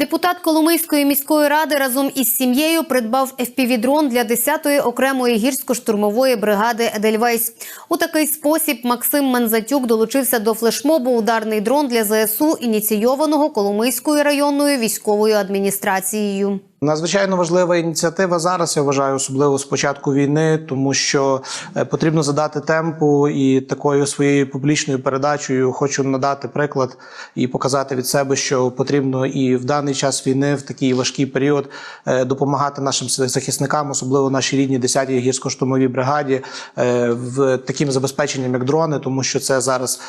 Депутат Коломийської міської ради разом із сім'єю придбав FPV-дрон для 10-ї окремої гірсько-штурмової бригади Едельвейс. У такий спосіб Максим Мензатюк долучився до флешмобу Ударний дрон для ЗСУ, ініційованого Коломийською районною військовою адміністрацією. Надзвичайно важлива ініціатива зараз. Я вважаю, особливо з початку війни, тому що е, потрібно задати темпу і такою своєю публічною передачею хочу надати приклад і показати від себе, що потрібно і в даний час війни, в такий важкий період, е, допомагати нашим захисникам, особливо нашій рідній 10-й гірсько-штурмовій бригаді, е, в таким забезпеченням, як дрони, тому що це зараз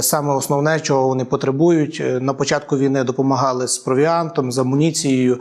саме основне, чого вони потребують. На початку війни допомагали з провіантом, з амуніцією,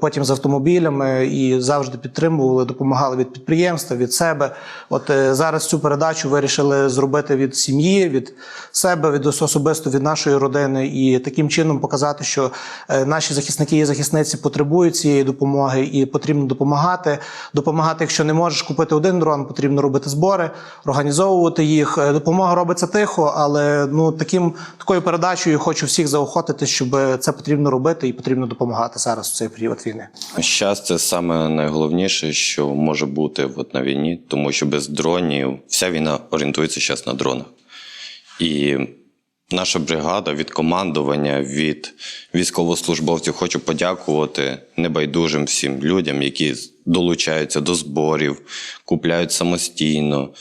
потім з автомобілями і завжди підтримували, допомагали від підприємства, від себе. От е, зараз цю передачу вирішили зробити від сім'ї, від себе, від особисто від нашої родини, і таким чином показати, що е, наші захисники і захисниці потребують цієї допомоги, і потрібно допомагати. Допомагати, якщо не можеш купити один дрон, потрібно робити збори, організовувати їх. Е, Допомога робиться тихо, але ну таким такою передачею хочу всіх заохотити, щоб це потрібно робити і потрібно допомагати зараз в цей період війни. Щас це саме найголовніше, що може бути от на війні, тому що без дронів вся війна орієнтується зараз на дронах. І наша бригада від командування, від військовослужбовців хочу подякувати небайдужим всім людям, які долучаються до зборів, купляють самостійно.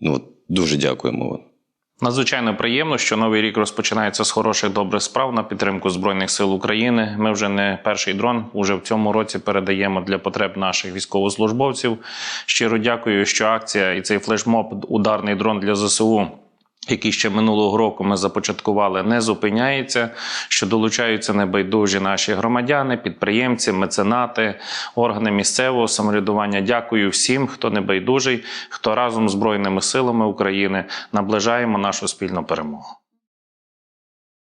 Ну, дуже дякуємо вам. Надзвичайно приємно, що новий рік розпочинається з хороших добрих справ на підтримку збройних сил України. Ми вже не перший дрон. Уже в цьому році передаємо для потреб наших військовослужбовців. Щиро дякую, що акція і цей флешмоб ударний дрон для ЗСУ. Який ще минулого року ми започаткували, не зупиняється. Що долучаються небайдужі наші громадяни, підприємці, меценати, органи місцевого самоврядування. Дякую всім, хто небайдужий, хто разом з збройними силами України наближаємо нашу спільну перемогу.